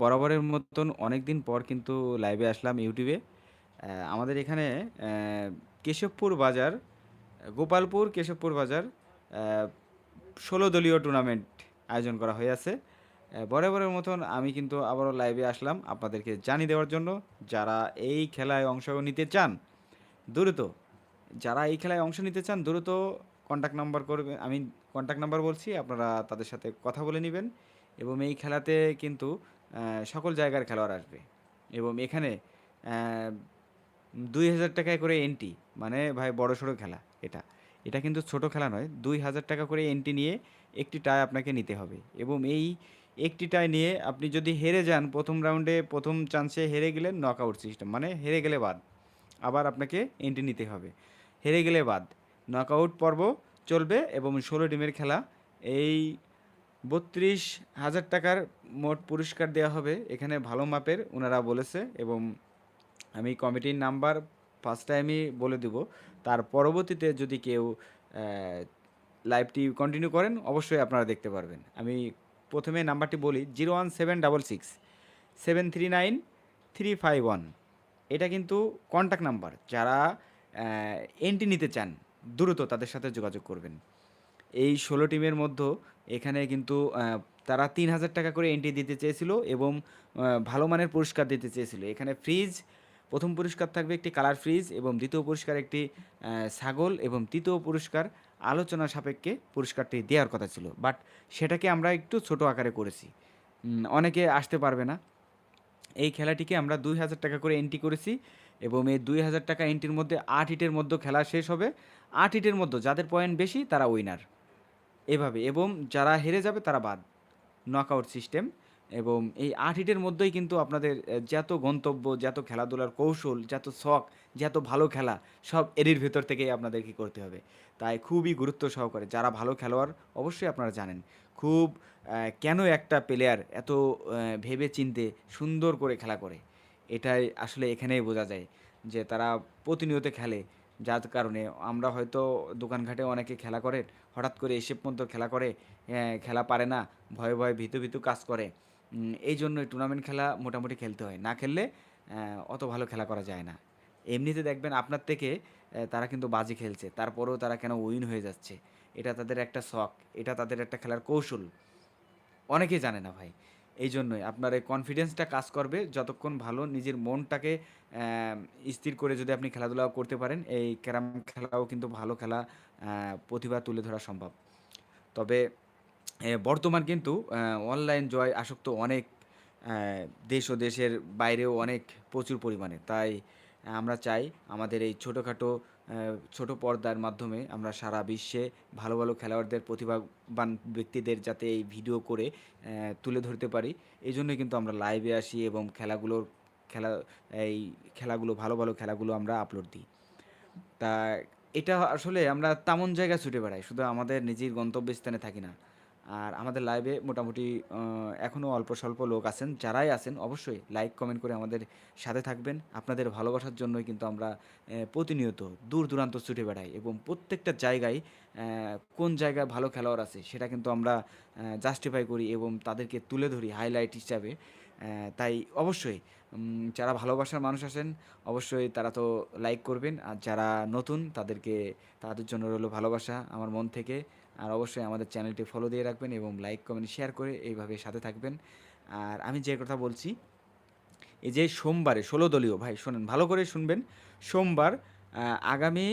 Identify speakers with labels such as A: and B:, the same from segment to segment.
A: বরাবরের মতন অনেক দিন পর কিন্তু লাইভে আসলাম ইউটিউবে আমাদের এখানে কেশবপুর বাজার, গোপালপুর কেশবপুর বাজার ষোলো দলীয় টুর্নামেন্ট আয়োজন করা হয়েছে বরাবরের মতন আমি কিন্তু আবারও লাইভে আসলাম আপনাদেরকে জানিয়ে দেওয়ার জন্য। যারা এই খেলায় অংশ নিতে চান, দ্রুত, যারা এই খেলায় অংশ নিতে চান, দ্রুত কন্ট্যাক্ট নাম্বার করবে, আমি কন্ট্যাক্ট নাম্বার বলছি, আপনারা তাদের সাথে কথা বলে নেবেন। এবং এই খেলাতে কিন্তু সকল জায়গার খেলোয়াড় আসবে। এবং এখানে দুই হাজার টাকায় করে এন্ট্রি মানে ভাই বড় সড়ো খেলা এটা। এটা কিন্তু ছোট খেলা নয়, দুই হাজার টাকা করে এন্ট্রি নিয়ে একটি টাই আপনাকে নিতে হবে। এবং এই একটি টাই নিয়ে আপনি যদি হেরে যান, প্রথম রাউন্ডে প্রথম চান্সে হেরে গেলেন নক আউট সিস্টেম মানে হেরে গেলে বাদ। আবার আপনাকে এন্ট্রি নিতে হবে। হেরে গেলে বাদ। নক আউট পর্ব চলবে এবং ষোলো টিমের খেলা এই বত্রিশ হাজার টাকার মোট পুরস্কার দেওয়া হবে। এখানে ভালো মাপের ওনারা বলেছে এবং আমি কমিটির নাম্বার ফার্স্ট টাইমই বলে দেব। তার পরবর্তীতে যদি কেউ লাইভটি কন্টিনিউ করেন, অবশ্যই আপনারা দেখতে পারবেন। আমি প্রথমে নাম্বারটি বলি, zero one seven double six, seven three nine three five one. এটা কিন্তু কন্ট্যাক্ট নাম্বার যারা এন্ট্রি নিতে চান, দ্রুত তাদের সাথে যোগাযোগ করবেন। এই ষোলো টিমের মধ্যে এখানে কিন্তু তারা তিন হাজার টাকা করে এন্ট্রি দিতে চেয়েছিল এবং ভালো মানের পুরস্কার দিতে চেয়েছিল। এখানে ফ্রিজ প্রথম পুরস্কার থাকবে একটি কালার ফ্রিজ এবং দ্বিতীয় পুরস্কার একটি ছাগল এবং তৃতীয় পুরস্কার আলোচনা সাপেক্ষে পুরস্কারটি দেওয়ার কথা ছিল। বাট সেটাকে আমরা একটু ছোট আকারে করেছি। অনেকে আসতে পারবে না। এই খেলাটিকে আমরা দুই হাজার টাকা করে এন্ট্রি করেছি এবং এই দুই হাজার টাকা এন্ট্রির মধ্যে আট হিটের মধ্যে খেলা শেষ হবে। আট হিটের মধ্যে যাদের পয়েন্ট বেশি তারা উইনার এভাবে, এবং যারা হেরে যাবে তারা বাদ। নকআউট সিস্টেম এবং এই আট হিটের মধ্যেই কিন্তু আপনাদের যত গন্তব্য, যত খেলাধুলার কৌশল, যত শখ, যত ভালো খেলা, সব এরির ভেতর থেকেই আপনাদের করতে হবে। তাই খুবই গুরুত্ব সহকারে যারা ভালো খেলোয়াড়, অবশ্যই আপনারা জানেন, খুব কেন একটা প্লেয়ার এত ভেবে চিনতে সুন্দর করে খেলা করে? এটাই আসলে এখানেই বোঝা যায় যে তারা প্রতিনিয়ত খেলে যার কারণে আমরা হয়তো দোকানঘাটে অনেকে খেলা করে, হঠাৎ করে এসে পর্যন্ত খেলা করে খেলা পারে না, ভয়ে ভয়ে ভীতু ভীতু কাজ করে। এই জন্যই টুর্নামেন্ট খেলা মোটামুটি খেলতে হয়। না খেললে অত ভালো খেলা করা যায় না। এমনিতে দেখবেন আপনার থেকে তারা কিন্তু বাজি খেলছে। তারপরেও তারা কেন উইন হয়ে যাচ্ছে? এটা তাদের একটা শখ, এটা তাদের একটা খেলার কৌশল। অনেকেই জানে না ভাই। এই জন্যই আপনার এই কনফিডেন্সটা কাজ করবে যতক্ষণ ভালো নিজের মনটাকে স্থির করে যদি আপনি খেলাধুলা করতে পারেন, এই ক্যারাম খেলাও কিন্তু ভালো খেলা প্রতিভা তুলে ধরা সম্ভব। তবে বর্তমান কিন্তু অনলাইন জয় আসক্ত অনেক দেশ ও দেশের বাইরেও অনেক প্রচুর পরিমাণে। তাই আমরা চাই আমাদের এই ছোটোখাটো ছোট পর্দার মাধ্যমে আমরা সারা বিশ্বে ভালো ভালো খেলোয়াড়দের, প্রতিভাবান ব্যক্তিদের যাতে এই ভিডিও করে তুলে ধরতে পারি। এই জন্যই কিন্তু আমরা লাইভে আসি এবং খেলাগুলোর খেলা, এই খেলাগুলো, ভালো ভালো খেলাগুলো আমরা আপলোড দিই। তা, এটা আসলে আমরা তেমন জায়গায় ছুটে বেড়াই, শুধু আমাদের নিজের গন্তব্যস্থানে থাকি না। আর আমাদের লাইভে মোটামুটি এখনও অল্প স্বল্প লোক আছেন, যারাই আছেন, অবশ্যই লাইক কমেন্ট করে আমাদের সাথে থাকবেন। আপনাদের ভালোবাসার জন্যই কিন্তু আমরা প্রতিনিয়ত দূর দূরান্ত ছুটে বেড়াই এবং প্রত্যেকটা জায়গায় কোন জায়গায় ভালো খেলোয়াড় আছে সেটা কিন্তু আমরা জাস্টিফাই করি এবং তাদেরকে তুলে ধরি হাইলাইট হিসাবে। তাই অবশ্যই যারা ভালোবাসার মানুষ আছেন, অবশ্যই তারা তো লাইক করবেন। আর যারা নতুন, তাদেরকে, তাদের জন্য রইল ভালোবাসা আমার মন থেকে। আর অবশ্যই আমাদের চ্যানেলটি ফলো দিয়ে রাখবেন এবং লাইক কমেন্ট শেয়ার করে এইভাবে সাথে থাকবেন। আর আমি যে কথা বলছি, এই যে সোমবারে, ষোলো দলীয়, ভাই শোনেন, ভালো করে শুনবেন, সোমবার আগামী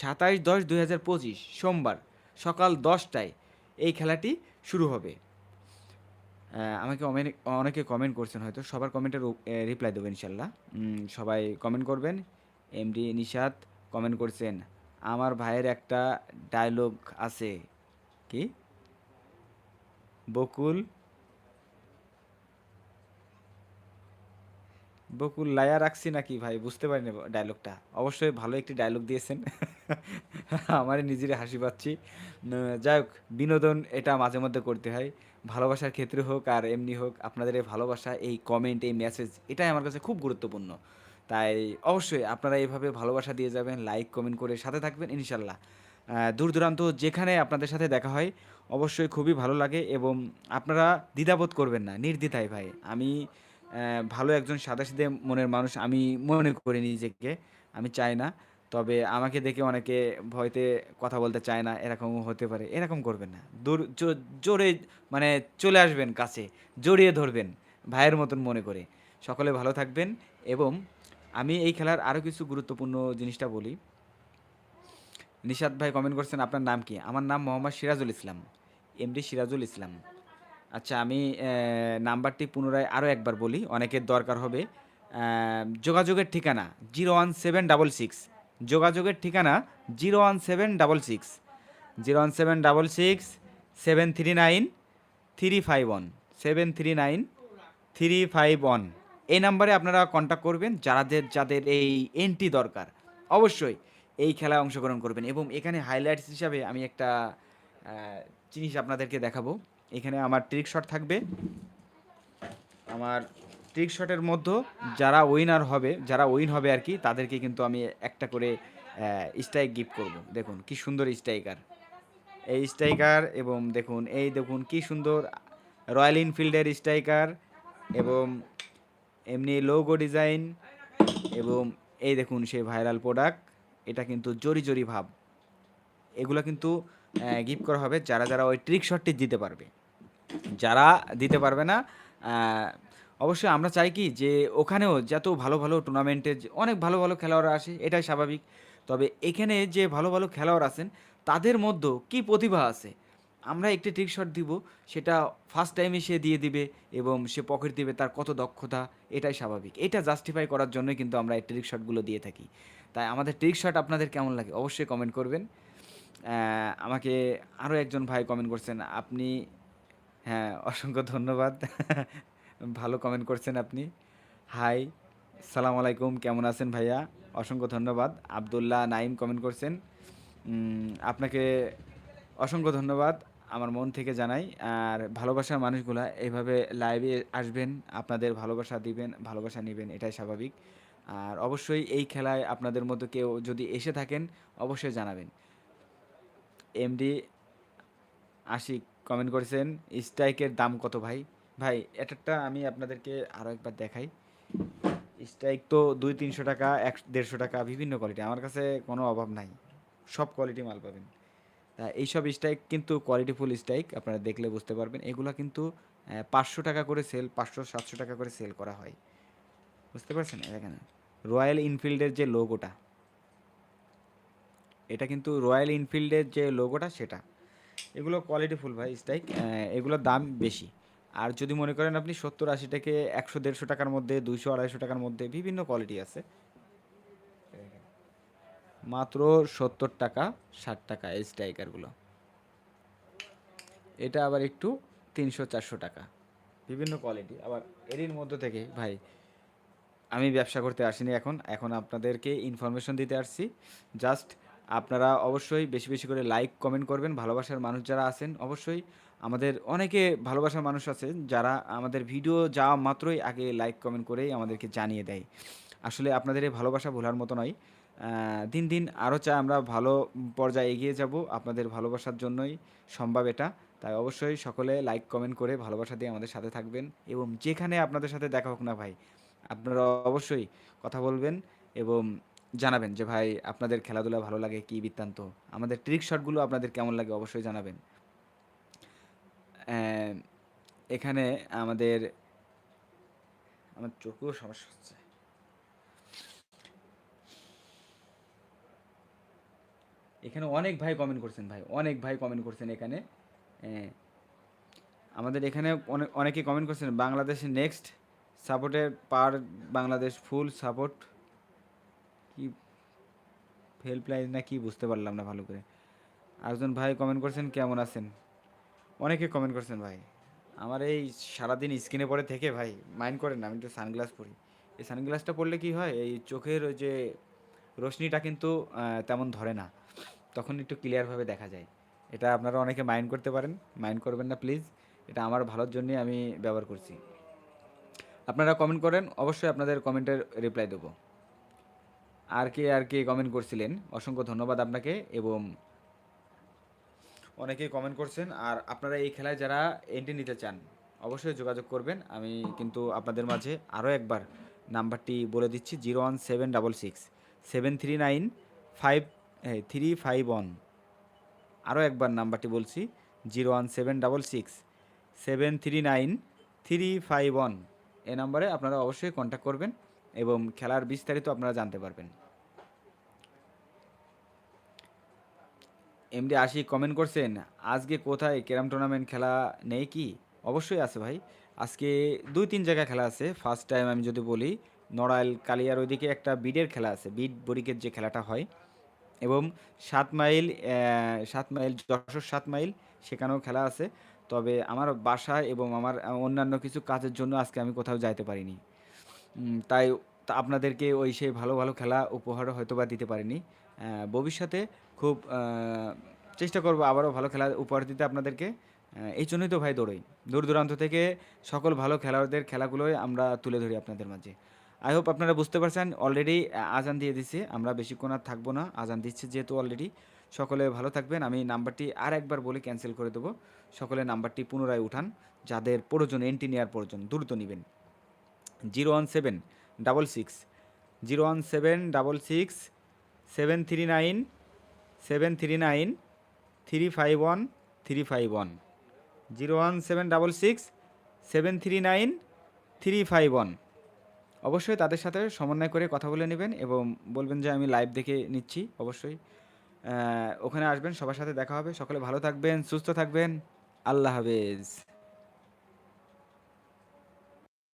A: সাতাইশ দশ দুই হাজার পঁচিশ, সোমবার সকাল দশটায় এই খেলাটি শুরু হবে। আমাকে অনেক অনেকে কমেন্ট করছেন হয়তো, সবার কমেন্টের রিপ্লাই দেবো ইনশাল্লাহ। সবাই কমেন্ট করবেন। এমডি নিশাত কমেন্ট করছেন। আমার ভাইয়ের একটা ডায়লগ আছে। কি? বকুল। বকুল লায়া রাখছি নাকি ভাই? বুঝতে পারিনি ডায়লগটা অবশ্যই ভালো একটি ডায়লগ দিয়েছেন। আমার নিজের হাসি পাচ্ছি। যাই হোক, বিনোদন এটা মাঝে মধ্যে করতে হয়। ভালোবাসার ক্ষেত্রে হোক আর এমনি হোক, আপনাদের এই ভালোবাসা, এই কমেন্ট এই মেসেজ এটাই আমার কাছে খুব গুরুত্বপূর্ণ। তাই অবশ্যই আপনারা এইভাবে ভালোবাসা দিয়ে যাবেন লাইক কমেন্ট করে সাথে থাকবেন ইনশাল্লাহ। দূর দূরান্ত যেখানে আপনাদের সাথে দেখা হয়, অবশ্যই খুবই ভালো লাগে এবং আপনারা দ্বিধাবোধ করবেন না, নির্দ্বিধায় ভাই। আমি ভালো একজন সাদাসিধে মনের মানুষ, আমি মনে করি নিজেকে, আমি চাই না। তবে আমাকে দেখে অনেকে ভয়তে কথা বলতে চায় না এরকমও হতে পারে, এরকম করবেন না। দূর জোরে মানে চলে আসবেন কাছে, জড়িয়ে ধরবেন, ভাইয়ের মতন মনে করে। সকলে ভালো থাকবেন এবং আমি এই খেলার আরও কিছু গুরুত্বপূর্ণ জিনিসটা বলি। নিশাদ ভাই কমেন্ট করছেন, আপনার নাম কি? আমার নাম মোহাম্মদ সিরাজুল ইসলাম এমডি সিরাজুল ইসলাম। আচ্ছা আমি নাম্বারটি পুনরায় আরও একবার বলি, অনেকের দরকার হবে। যোগাযোগের ঠিকানা zero one seven double six, যোগাযোগের ঠিকানা zero one seven double six, zero one seven double six, seven three nine three five one, seven three nine three five one. এই নাম্বারে আপনারা কন্ট্যাক্ট করবেন যাদের যাদের এই এন্ট্রি দরকার। অবশ্যই এই খেলায় অংশগ্রহণ করবেন এবং এখানে হাইলাইটস হিসাবে আমি একটা জিনিস আপনাদেরকে দেখাবো। এখানে আমার ট্রিক শট থাকবে। আমার ট্রিক শটের মধ্যে যারা উইনার হবে, যারা উইন হবে আর কি, তাদেরকে কিন্তু আমি একটা করে স্ট্রাইক গিফট করব। দেখুন কি সুন্দর স্ট্রাইকার এই স্ট্রাইকার এবং দেখুন, এই দেখুন কি সুন্দর রয়্যাল এনফিল্ডের স্ট্রাইকার এবং এমনি লোগো ডিজাইন এবং এই দেখুন সেই ভাইরাল প্রোডাক্ট এটা কিন্তু জরি জরি ভাব। এগুলো কিন্তু গিফট করা হবে যারা যারা ওই ট্রিক শটটি দিতে পারবে। যারা দিতে পারবে না অবশ্যই আমরা চাই কি যে ওখানেও যত ভালো ভালো টুর্নামেন্টে অনেক ভালো ভালো খেলোয়াড় আসে, এটাই স্বাভাবিক। তবে এখানে যে ভালো ভালো খেলোয়াড় আছেন, তাদের মধ্যে কি প্রতিভা আছে? আমরা একটি ট্রিক শট দিব, সেটা ফার্স্ট টাইমে সে দিয়ে দিবে এবং সে পকেট দিবে তার কত দক্ষতা, এটাই স্বাভাবিক। এটা জাস্টিফাই করার জন্য কিন্তু আমরা এই ট্রিক শটগুলো দিয়ে থাকি। তাই আমাদের ট্রিক শট আপনাদের কেমন লাগে অবশ্যই কমেন্ট করবেন। আমাকে আরও একজন ভাই কমেন্ট করছেন, আপনি হ্যাঁ অসংখ্য ধন্যবাদ। ভালো কমেন্ট করছেন আপনি। হাই সালাম আলাইকুম, কেমন আছেন ভাইয়া? অসংখ্য ধন্যবাদ। আবদুল্লাহ নাইম কমেন্ট করছেন। আপনাকে অসংখ্য ধন্যবাদ। আমার মন থেকে জানাই। আর ভালোবাসার মানুষগুলা এইভাবে লাইভে আসবেন, আপনাদের ভালোবাসা দিবেন, ভালোবাসা নেবেন, এটাই স্বাভাবিক। আর অবশ্যই এই খেলায় আপনাদের মধ্যে কেউ যদি এসে থাকেন, অবশ্যই জানাবেন। এমডি আশিক কমেন্ট করেছেন স্ট্রাইকের দাম কত ভাই? ভাই, এটারটা আমি আপনাদেরকে আরও একবার দেখাই। স্ট্রাইক তো দুই তিনশো টাকা, এক দেড়শো টাকা, বিভিন্ন কোয়ালিটি আমার কাছে কোনো অভাব নাই। সব কোয়ালিটি মাল পাবেন। এইসব স্ট্রাইক কিন্তু কোয়ালিটিফুল স্ট্রাইক আপনারা দেখলে বুঝতে পারবেন। এগুলো কিন্তু পাঁচশো টাকা করে সেল পাঁচশো, সাতশো টাকা করে সেল করা হয়। বুঝতে পারছেন? এখানে রয়্যাল ইনফিল্ডের যে লোগোটা এটা কিন্তু রয়্যাল ইনফিল্ডের যে লোগোটা সেটা। এগুলো কোয়ালিটিফুল ভাই স্ট্রাইক এগুলোর দাম বেশি। আর যদি মনে করেন আপনি সত্তর আশি থেকে একশো, দেড়শো টাকার মধ্যে, দুইশো, আড়াইশো টাকার মধ্যে বিভিন্ন কোয়ালিটি আছে। মাত্র সত্তর টাকা, ষাট টাকা এই স্ট্রাইকারগুলো। এটা আবার একটু তিনশো চারশো টাকা। বিভিন্ন কোয়ালিটি। আবার এরই মধ্যে থেকে, ভাই, আমি ব্যবসা করতে আসিনি এখন। এখন আপনাদেরকে ইনফরমেশন দিতে আসছি। জাস্ট আপনারা অবশ্যই বেশি বেশি করে লাইক কমেন্ট করবেন। ভালোবাসার মানুষ যারা আছেন, অবশ্যই আমাদের অনেকে ভালোবাসার মানুষ আছেন যারা আমাদের ভিডিও যাওয়া মাত্রই আগে লাইক কমেন্ট করেই আমাদেরকে জানিয়ে দেয়। আসলে আপনাদের এই ভালোবাসা ভোলার মতো নয়। দিন দিন আরও চাই আমরা ভালো পর্যায়ে এগিয়ে যাব। আপনাদের ভালোবাসার জন্যই সম্ভব এটা। তাই অবশ্যই সকলে লাইক কমেন্ট করে ভালোবাসা দিয়ে আমাদের সাথে থাকবেন এবং যেখানে আপনাদের সাথে দেখা হোক না ভাই, আপনারা অবশ্যই কথা বলবেন এবং জানাবেন যে, ভাই, আপনাদের খেলাধুলা ভালো লাগে কি বৃত্তান্ত? আমাদের ট্রিক শটগুলো আপনাদের কেমন লাগে অবশ্যই জানাবেন। এখানে আমাদের, আমার চোখেও সমস্যা হচ্ছে। এখানে অনেক ভাই কমেন্ট করছেন ভাই, অনেক ভাই কমেন্ট করছেন এখানে। আমাদের এখানে অনেক অনেকে কমেন্ট করছেন বাংলাদেশের নেক্সট সাপোর্টের পার বাংলাদেশ ফুল সাপোর্ট কি হেল্পলাইন না কি বুঝতে পারলাম না ভালো করে। আরেকজন ভাই কমেন্ট করছেন, কেমন আছেন? অনেকে কমেন্ট করছেন ভাই। আমার এই সারাদিন স্ক্রিনে পড়ে থেকে ভাই মাইন্ড করেন আমি তো সানগ্লাস পরি। এই সানগ্লাসটা পরলে কি হয়, এই চোখের ওই যে রশ্মিটা কিন্তু তেমন ধরে না। তখন একটু ক্লিয়ারভাবে দেখা যায়। এটা আপনারা অনেকে মাইন্ড করতে পারেন। মাইন্ড করবেন না প্লিজ এটা আমার ভালোর জন্যই আমি ব্যবহার করছি। আপনারা কমেন্ট করেন। অবশ্যই আপনাদের কমেন্টের রিপ্লাই দেবো। আর কে আর কে কমেন্ট করছিলেন? অসংখ্য ধন্যবাদ আপনাকে এবং অনেকেই কমেন্ট করছেন। আর আপনারা এই খেলায় যারা এন্ট্রি নিতে চান, অবশ্যই যোগাযোগ করবেন। আমি কিন্তু আপনাদের মাঝে আরও একবার নাম্বারটি বলে দিচ্ছি zero one seven double six seven three nine five three five one. আরও একবার নাম্বারটি বলছি, zero one seven double six, seven three nine three five one. এ নাম্বারে আপনারা অবশ্যই কন্ট্যাক্ট করবেন এবং খেলার বিস্তারিত আপনারা জানতে পারবেন। এমডি আশি কমেন্ট করছেন, আজকে কোথায় ক্যারাম টুর্নামেন্ট খেলা নেই কি? অবশ্যই আছে ভাই। আজকে দুই তিন জায়গায় খেলা আছে। ফার্স্ট টাইম আমি যদি বলি নড়াইল কালিয়ার ওইদিকে একটা বিডের খেলা আছে, বিড বরিকের যে খেলাটা হয়। এবং সাত মাইল সাত মাইল, যশোর সাত মাইল সেখানেও খেলা আছে। তবে আমার বাসা এবং আমার অন্যান্য কিছু কাজের জন্য আজকে আমি কোথাও যাইতে পারিনি। তাই আপনাদেরকে ওই সেই ভালো ভালো খেলা উপহার হয়তো বা দিতে পারিনি। ভবিষ্যতে খুব চেষ্টা করব আবারও ভালো খেলা উপহার দিতে আপনাদেরকে। এই জন্যই তো ভাই দৌড়ই। দূর দূরান্ত থেকে সকল ভালো খেলোয়াড়দের খেলাগুলোই আমরা তুলে ধরি আপনাদের মাঝে। আই হোপ আপনারা বুঝতে পারছেন অলরেডি আজান দিয়ে দিচ্ছে আমরা বেশিক্ষণ আর থাকব না, আজান দিচ্ছে যেহেতু অলরেডি সকলে ভালো থাকবেন, আমি নাম্বারটি আর একবার বলে ক্যান্সেল করে দেবো। সকলে নাম্বারটি পুনরায় উঠান, যাদের প্রয়োজন এন্ট্রি নেওয়ার প্রয়োজন, দ্রুত নেবেন। Zero one seven double six zero one seven double six seven three nine seven three nine three five one three five one zero one seven double six seven three nine three five one অবশ্যই তাদের সাথে সমন্বয় করে কথা বলে নেবেন এবং বলবেন যে আমি লাইভ দেখে নিচ্ছি, অবশ্যই। ওখানে আসবেন, সবার সাথে দেখা হবে। সকলে ভালো থাকবেন, সুস্থ থাকবেন। আল্লাহ হাফেজ।